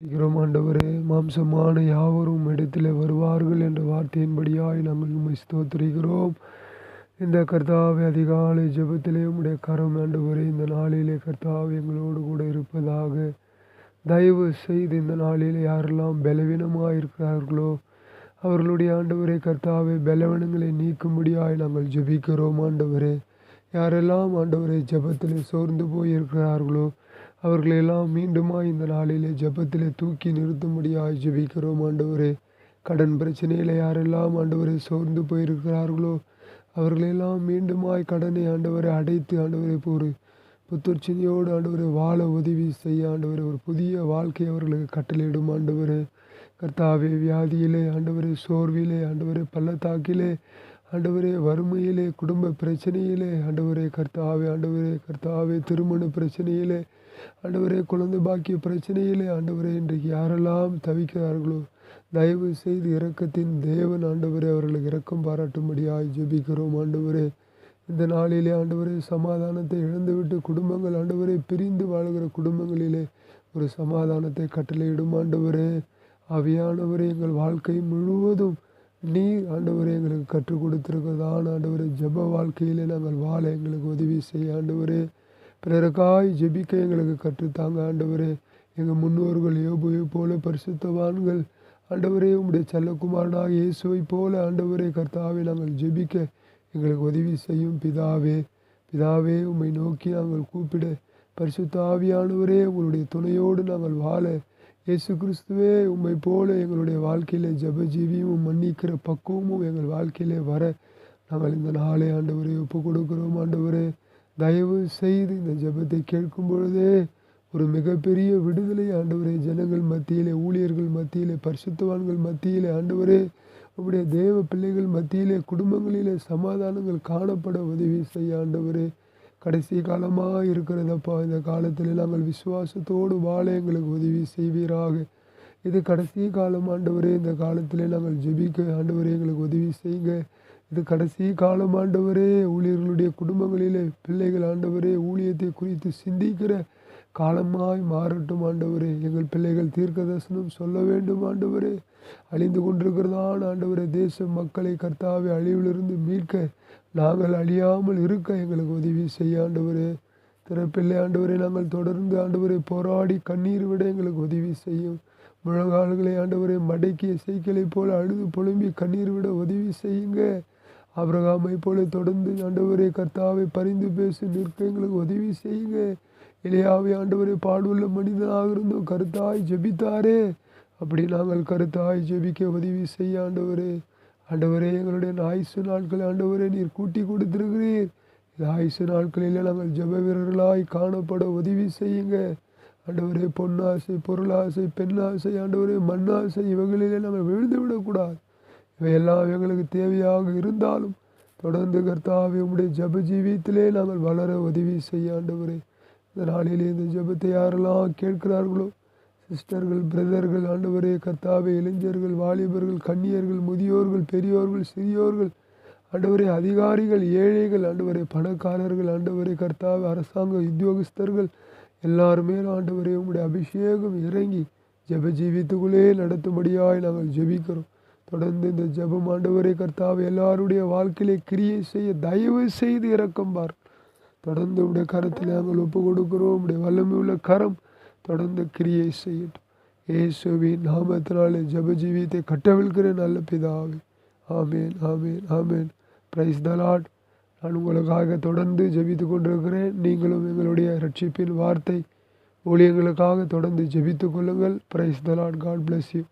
இருக்கிறோம் ஆண்டவரே மாம்சமான யாவரும் இடத்திலே வருவார்கள் என்ற வார்த்தையின்படியாய் நாங்கள் உண்மை ஸ்தோத்திரிக்கிறோம். இந்த கர்த்தாவை அதிகாலை ஜெபத்திலே உம்முடைய கரம் ஆண்டவரே இந்த நாளிலே கர்த்தாவை எங்களோடு கூட இருப்பதாக தயவு செய்து இந்த நாளில் யாரெல்லாம் பலவீனமாக இருக்கிறார்களோ அவர்களுடைய ஆண்டவரே கர்த்தாவை பலவீனங்களை நீக்கும்படியாய் நாங்கள் ஜெபிக்கிறோம் ஆண்டவரே. யாரெல்லாம் ஆண்டவரை ஜெபத்தில் சோர்ந்து போய் அவர்களையெல்லாம் அவர்களெல்லாம் மீண்டுமாய் இந்த நாளிலே ஜபத்திலே தூக்கி நிறுத்தும்படியாய் ஜெபிக்கிறோம் ஆண்டவரே. கடன் பிரச்சனையில் யாரெல்லாம் ஆண்டவரை சோர்ந்து போயிருக்கிறார்களோ அவர்களெல்லாம் மீண்டுமாய் கடனை ஆண்டவரை அடைத்து ஆண்டவரை ஒரு புத்துச்சினியோடு ஆண்டவரை வாழ உதவி செய்ய ஆண்டவரை ஒரு புதிய வாழ்க்கை அவர்களுக்கு கட்டளையிடும் ஆண்டவரே. கர்த்தாவே வியாதியிலே ஆண்டவரே சோர்விலே ஆண்டவரே பள்ளத்தாக்கிலே ஆண்டவரே வறுமையிலே குடும்ப பிரச்சனையிலே ஆண்டவரே கர்த்தாவே ஆண்டவரே கர்த்தாவே திருமண பிரச்சனையிலே ஆண்டவரே குழந்தை பாக்கிய பிரச்சனையிலே ஆண்டவரே இன்றைக்கு யாரெல்லாம் தவிக்கிறார்களோ தயவு செய்து இரக்கத்தின் தேவன் ஆண்டவரே அவர்களுக்கு இரக்கம் பாராட்டும்படியாய் ஜெபிக்கிறோம் ஆண்டவரே. இந்த நாளிலே ஆண்டவரே சமாதானத்தை இழந்துவிட்டு குடும்பங்கள் ஆண்டவரே பிரிந்து வாழ்கிற குடும்பங்களிலே ஒரு சமாதானத்தை கட்டளையிடும் ஆண்டவரே. அவையானவரே எங்கள் வாழ்க்கை முழுவதும் நீ ஆண்டவரே எங்களுக்கு கற்றுக் கொடுத்துருக்கதான் ஆண்டவரே ஜெப வாழ்க்கையிலே நாங்கள் வாழ எங்களுக்கு உதவி செய்ய ஆண்டவரே. பிறருக்காய் ஜெபிக்க எங்களுக்கு கற்றுத்தாங்க ஆண்டவரே. எங்கள் முன்னோர்கள் யோபுவை போல பரிசுத்தவான்கள். ஆண்டவரே உம்முடைய செல்லக்குமாரனாக இயேசுவை போல ஆண்டவரே கர்த்தாவை நாங்கள் ஜெபிக்க எங்களுக்கு உதவி செய்யும் பிதாவே. பிதாவே உம்மை நோக்கி நாங்கள் கூப்பிட. பரிசுத்த ஆவியானவரே உங்களுடைய துணையோடு நாங்கள் வாழ இயேசு கிறிஸ்துவே உம்மை போல எங்களுடைய வாழ்க்கையில் ஜபஜீவியும் மன்னிக்கிற பக்குவமும் எங்கள் வாழ்க்கையிலே வர நாங்கள் இந்த நாளை ஆண்டவரை ஒப்பு கொடுக்கிறோம். ஆண்டவரே தயவு செய்து இந்த ஜெபத்தை கேட்கும் பொழுதே ஒரு மிகப்பெரிய விடுதலை ஆண்டவரே ஜனங்கள் மத்தியிலே ஊழியர்கள் மத்தியிலே பரிசுத்தவான்கள் மத்தியிலே ஆண்டவரே உங்களுடைய தேவ பிள்ளைகள் மத்தியிலே குடும்பங்களிலே சமாதானங்கள் காணப்பட உதவி செய்ய ஆண்டவரே. கடைசி காலமாக இருக்கிறதப்பா இந்த காலத்தில் நாங்கள் விசுவாசத்தோடு வாழ எங்களுக்கு உதவி செய்வீராக. இது கடைசி காலம் ஆண்டவரே இந்த காலத்தில் நாங்கள் ஜெபிக்க ஆண்டவரே எங்களுக்கு உதவி செய்யுங்க இது கடைசி காலம் ஆண்டவரே ஊழியர்களுடைய குடும்பங்களிலே பிள்ளைகள் ஆண்டவரே ஊழியத்தை குறித்து சிந்திக்கிற காலமாய் மாறட்டும் ஆண்டவரே. எங்கள் பிள்ளைகள் தீர்க்க தரிசனம் சொல்ல வேண்டும் ஆண்டவரே. அழிந்து கொண்டிருக்கிறதான் ஆண்டவரே தேச மக்களை கர்த்தாவை அழிவிலிருந்து மீட்க நாங்கள் அழியாமல் இருக்க எங்களுக்கு உதவி செய்ய ஆண்டவரே. திறப்பில்லை ஆண்டவரை. நாங்கள் தொடர்ந்து ஆண்டவரை போராடி கண்ணீர் விட எங்களுக்கு உதவி செய்யும். முழங்கால்களை ஆண்டவரை மடக்கிய சைக்கிளை போல் அழுது புலம்பி கண்ணீர் விட உதவி செய்யுங்க. அபிரகாமை போல தொடர்ந்து ஆண்டவரை கர்த்தாவை பரிந்து பேசி நிற்க எங்களுக்கு உதவி செய்யுங்க. இளையாவை ஆண்டவரை பாடுள்ள மனிதனாக இருந்தோம் கருத்தாய் ஜெபித்தாரே. அப்படி நாங்கள் கருத்தாய் ஜெபிக்க உதவி செய்ய ஆண்டவரே. ஆண்டவரே எங்களுடைய ஆயுசு நாட்களை ஆண்டவரே நீர் கூட்டி கொடுத்திருக்கிறீர். இந்த ஆயுசு நாட்களில் நாங்கள் ஜப வீரர்களாய் காணப்பட உதவி செய்யுங்க. ஆண்டவரே பொன்னாசை பொருளாசை பெண்ணாசை ஆண்டவரே மண்ணாசை இவைகளிலே நாங்கள் விழுந்து விடக்கூடாது. இவையெல்லாம் எங்களுக்கு தேவையாக இருந்தாலும் தொடர்ந்து கர்த்தாவே உம்முடைய ஜப ஜீவியத்திலே நாங்கள் வளர உதவி செய்ய ஆண்டவரே. இந்த நாளிலே இந்த ஜபத்தை யாரெல்லாம் கேட்கிறார்களோ சிஸ்டர்கள் பிரதர்கள் ஆண்டவரே கர்த்தாவே இளைஞர்கள் வாலிபர்கள் கன்னியர்கள் முதியோர்கள் பெரியோர்கள் சிறியோர்கள் ஆண்டவரே அதிகாரிகள் ஏழைகள் ஆண்டவரே பணக்காரர்கள் ஆண்டவரே கர்த்தாவே அரசாங்க உத்தியோகஸ்தர்கள் எல்லாருமே ஆண்டவரே உங்களுடைய அபிஷேகம் இறங்கி ஜெப ஜீவித்துக்குள்ளே நடத்தும்படியாய் நாங்கள் ஜெபிக்கிறோம். தொடர்ந்து இந்த ஜெபம் ஆண்டவரே கர்த்தாவை எல்லாருடைய வாழ்க்கையிலே கிரியை செய்ய தயவு செய்து இறக்கம் பார். தொடர்ந்து உடைய கரத்தில் நாங்கள் ஒப்பு கொடுக்கிறோம் உடைய வல்லமை உள்ள கரம் தொடர்ந்து கிரியை செய்யட்டும். ஏசுவின் நாமத்தினாலே ஜப ஜீவியத்தை கட்டவிழ்கிற நல்ல பிதாவே. ஆமேன் ஆமேன் ஆமேன். பிரைஸ் தலாட் நான் உங்களுக்காக தொடர்ந்து ஜெபித்து கொண்டிருக்கிறேன். நீங்களும் எங்களுடைய ரட்சிப்பின் வார்த்தை ஊழியங்களுக்காக தொடர்ந்து ஜெபித்து கொள்ளுங்கள். Praise the Lord God bless you